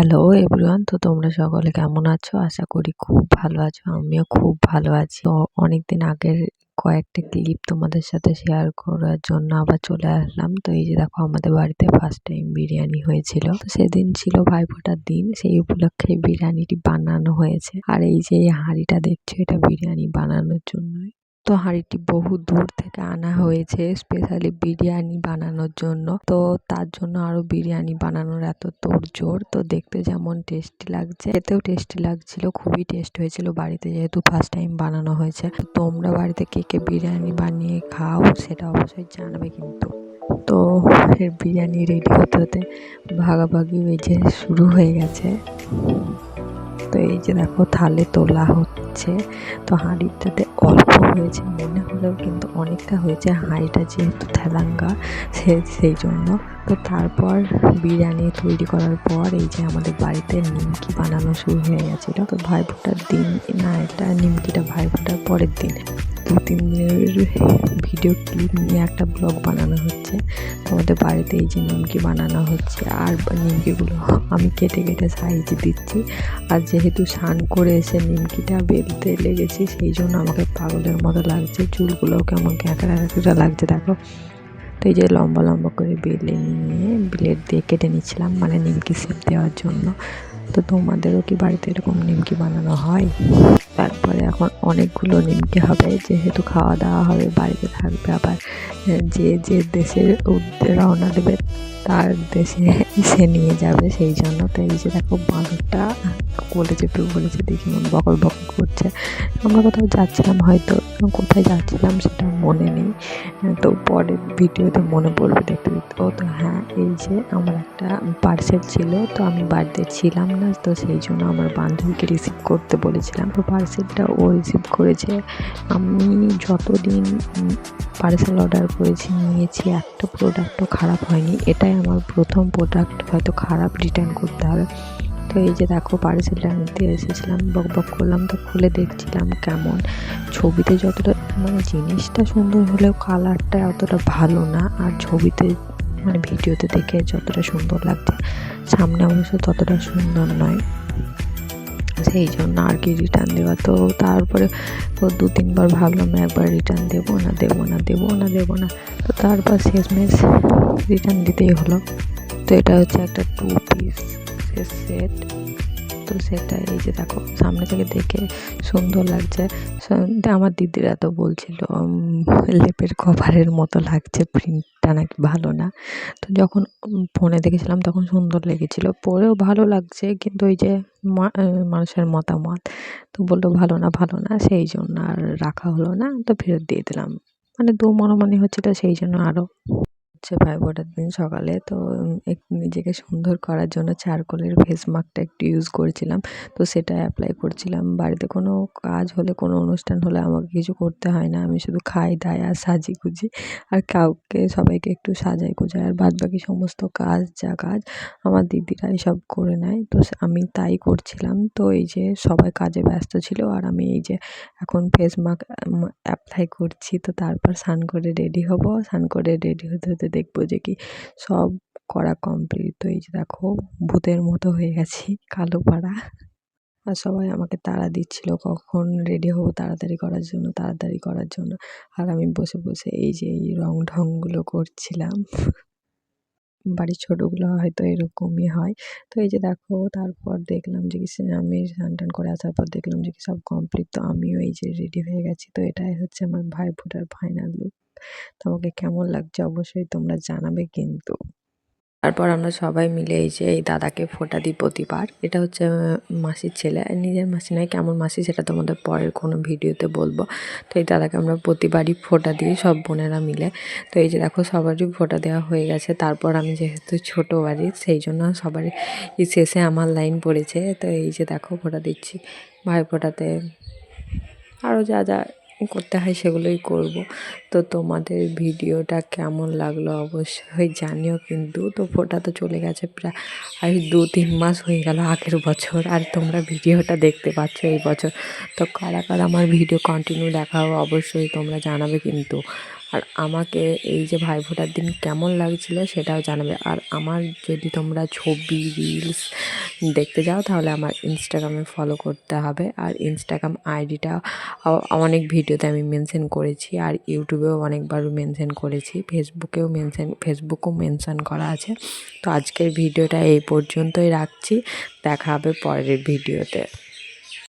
Hello everyone তো তোমরা সকলে কেমন আছো? আশা করি খুব ভালো আছো। আমিও খুব ভালো আছি। তো অনেকদিন আগের কয়েকটা ক্লিপ তোমাদের সাথে শেয়ার করার জন্য আবার চলে আসলাম। তো এই যে দেখো, আমাদের বাড়িতে ফার্স্ট টাইম বিরিয়ানি হয়েছিল। তো সেদিন ছিল ভাইফোঁটার দিন। সেই উপলক্ষে বিরিয়ানিটি বানানো হয়েছে। আর এই যে হাঁড়িটা দেখছ, এটা বিরিয়ানি বানানোর জন্যই। তো হাঁড়িটি বহু দূর থেকে আনা হয়েছে স্পেশালি বিরিয়ানি বানানোর জন্য। তো তার জন্য আরও বিরিয়ানি বানানোর এত তোড়জোড়। তো দেখতে যেমন টেস্টি লাগছে, খেতেও টেস্টি লাগছিল, খুবই টেস্ট হয়েছিল। বাড়িতে যেহেতু ফার্স্ট টাইম বানানো হয়েছে তোমরা বাড়িতে কে কে বিরিয়ানি বানিয়ে খাও সেটা অবশ্যই জানাবে কিন্তু। তো বিরিয়ানি রেডি হতে হতে ভাগাভাগি বেজে শুরু হয়ে গেছে। তো এই যে দেখো থালে তোলা হচ্ছে, তো হাঁড়িটাতে অল্প হয়েছে, মনে হলেও কিন্তু অনেকটা হয়েছে, হাঁড়িটা যেহেতু থেলাঙ্গা সে, সেই জন্য। তো তারপর বিরিয়ানি তৈরি করার পর এই যে আমাদের বাড়িতে নিমকি বানানো শুরু হয়ে গেছিল। তো ভাইফোঁটার দিন, না, এটা নিমকিটা ভাইফোঁটার পরের দিন। দু তিন দিনের ভিডিও ক্লিপ নিয়ে একটা ব্লগ বানানো হচ্ছে। তোমাদের বাড়িতে এই যে নিমকি বানানো হচ্ছে আর নিমকিগুলো আমি কেটে কেটে সাইজ দিচ্ছি। আর যেহেতু স্নান করে এসে নিমকিটা বেলতে লেগেছি, সেই জন্য আমাকে পাগলের মতো লাগছে। চুলগুলোও কেমন ক্যাঁকড়া ক্যাঁকড়া লাগছে, দেখো। তো এই যে লম্বা লম্বা করে বেলে নিয়ে ব্লেড দিয়ে কেটে নিচ্ছিলাম মানে নিমকি সেপ দেওয়ার জন্য। তো তোমাদেরও কি বাড়িতে এরকম নিমকি বানানো হয়? তারপরে এখন অনেকগুলো নিমকি হবে, যেহেতু খাওয়া দাওয়া হবে, বাড়িতে থাকবে, আবার যে যে দেশের রওনা দেবে, তার দেশে সে নিয়ে যাবে সেই জন্য। তো এই যে দেখো বাঁদরটা কোলে চেপে বলেছে দেখি মন বকর বকর করছে। আমরা কোথাও যাচ্ছিলাম হয়তো কোথায় যাচ্ছিলাম সেটা মনে নেই। তো পরের ভিডিওতে মনে পড়বে, দেখতে দেখতে। ও তো হ্যাঁ এই যে আমার একটা পার্সেল ছিল, তো আমি বাড়িতে ছিলাম না, তো সেই জন্য আমার বান্ধবীকে রিসিভ করতে বলেছিলাম। তো পার্সেলটা ও রিসিভ করেছে। আমি যতদিন পার্সেল অর্ডার করেছি, নিয়েছি, একটা প্রোডাক্টও খারাপ হয়নি। এটাই আমার প্রথম প্রোডাক্ট হয়তো খারাপ রিটার্ন করতে হবে। তো এই যে দেখো পার্সেলটা নিতে এসেছিলাম, বক বক করলাম, তো খুলে দেখছিলাম কেমন। ছবিতে যতটা মানে জিনিসটা সুন্দর হলেও কালারটা অতটা ভালো না, আর ছবিতে মানে ভিডিওতে দেখে যতটা সুন্দর লাগছে, সামনে অবশ্য ততটা সুন্দর নয়। সেই জন্য আর কি রিটার্ন দেওয়া। তো তারপরে দু তিনবার ভাবলাম একবার রিটার্ন দেবো না দেবো না দেবো না দেবো না। তো তারপর শেষমেশ রিটার্ন দিতেই হলো। তো এটা হচ্ছে একটা টু পিস সেট তো সেটা এই যে দেখো, সামনে থেকে দেখে সুন্দর লাগছে। আমার দিদিরা তো বলছিল লেপের কভারের মতো লাগছে প্রিন্টটা নাকি ভালো না। তো যখন ফোনে দেখেছিলাম তখন সুন্দর লেগেছিল। পরেও ভালো লাগছে, কিন্তু ওই যে মানুষের মতামত। তো বলল, ভালো না ভালো না, সেই জন্য আর রাখা হলো না। তো ফেরত দিয়ে দিলাম। মানে দু মনোমানি হচ্ছিল, সেই জন্য আরও হচ্ছে ভাইফোঁটার দিন সকালে। তো একটু নিজেকে সুন্দর করার জন্য চারকোলের ফেস মাস্কটা একটু ইউজ করেছিলাম। তো সেটা অ্যাপ্লাই করছিলাম। বাড়িতে কোনো কাজ হলে, কোনো অনুষ্ঠান হলে আমাকে কিছু করতে হয় না। আমি শুধু খাই, দাই আর সাজি গুজি। আর কাউকে, সবাইকে একটু সাজাই গোজাই। আর বাদ বাকি সমস্ত কাজ, যা কাজ আমার দিদিরাই সব করে নেয়। তো আমি তাই করছিলাম। তো এই যে সবাই কাজে ব্যস্ত ছিল আর আমি এই যে এখন ফেস মাস্ক অ্যাপ্লাই করছি। তো তারপর স্নান করে রেডি হব। স্নান করে রেডি হতে হতে দেখব যে কি সব করা কমপ্লিট তো এই যে দেখো ভূতের মতো হয়ে গেছি, কালো পাড়া। আর সবাই আমাকে তাড়া দিচ্ছিল কখন রেডি হব তাড়াতাড়ি করার জন্য, তাড়াতাড়ি করার জন্য। আর আমি বসে বসে এই যে এই রং ঢংগুলো করছিলাম। বাড়ির ছোটোগুলো হয়তো এরকমই হয়। তো এই যে দেখো তারপর দেখলাম যে কি আমি স্নান টান করে আসার পর দেখলাম যে কি সব কমপ্লিট তো আমিও এই যে রেডি হয়ে গেছি। তো এটাই হচ্ছে আমার ভাই ফোটার ফাইনাল লুক তোমাকে কেমন লাগছে অবশ্যই তোমরা জানাবে কিন্তু। তারপর আমরা সবাই মিলে এই যে, এই দাদাকে ফোটা দিই প্রতিবার। এটা হচ্ছে মাসির ছেলে। নিজের মাসি নয়, কেমন মাসি সেটা তোমাদের পরের কোনো ভিডিওতে বলব। তো এই দাদাকে আমরা প্রতিবারই ফোঁটা দিই, সব বোনেরা মিলে। তো এই যে দেখো, সবারই ফোটা দেওয়া হয়ে গেছে। তারপর আমি যেহেতু ছোটো বাড়ি, সেই জন্য সবারই শেষে আমার লাইন পড়েছে। তো এই যে দেখো, ফোটা দিচ্ছি। ভাই ফোঁটাতে আরও যা যা করতে হয় সেগুলোই করব। তো তোমাদের ভিডিওটা কেমন লাগল অবশ্যই জানিও কিন্তু। তো ফোটা তো চলে গেছে প্রায় দু তিন মাস হয়ে গেল আগের বছর আর তোমরা ভিডিওটা দেখতে পাচ্ছ এই বছর। তো কারা কারা আমার ভিডিও কন্টিনিউ দেখাও অবশ্যই তোমরা জানাবে কিন্তু। আর আমাকে এই যে ভাইফোঁটার দিন কেমন লাগছিল সেটাও জানাবে। আর আমার যদি তোমরা ছবি রিলস দেখতে যাও, তাহলে আমার ইনস্টাগ্রামে ফলো করতে হবে। আর ইনস্টাগ্রাম আইডিটা অনেক ভিডিওতে আমি মেনশন করেছি। আর ইউটিউবেও অনেকবার মেনশন করেছি। ফেসবুকেও মেনশন ফেসবুকও মেনশন করা আছে। তো আজকের ভিডিওটা এই পর্যন্তই রাখছি। দেখা হবে পরের ভিডিওতে।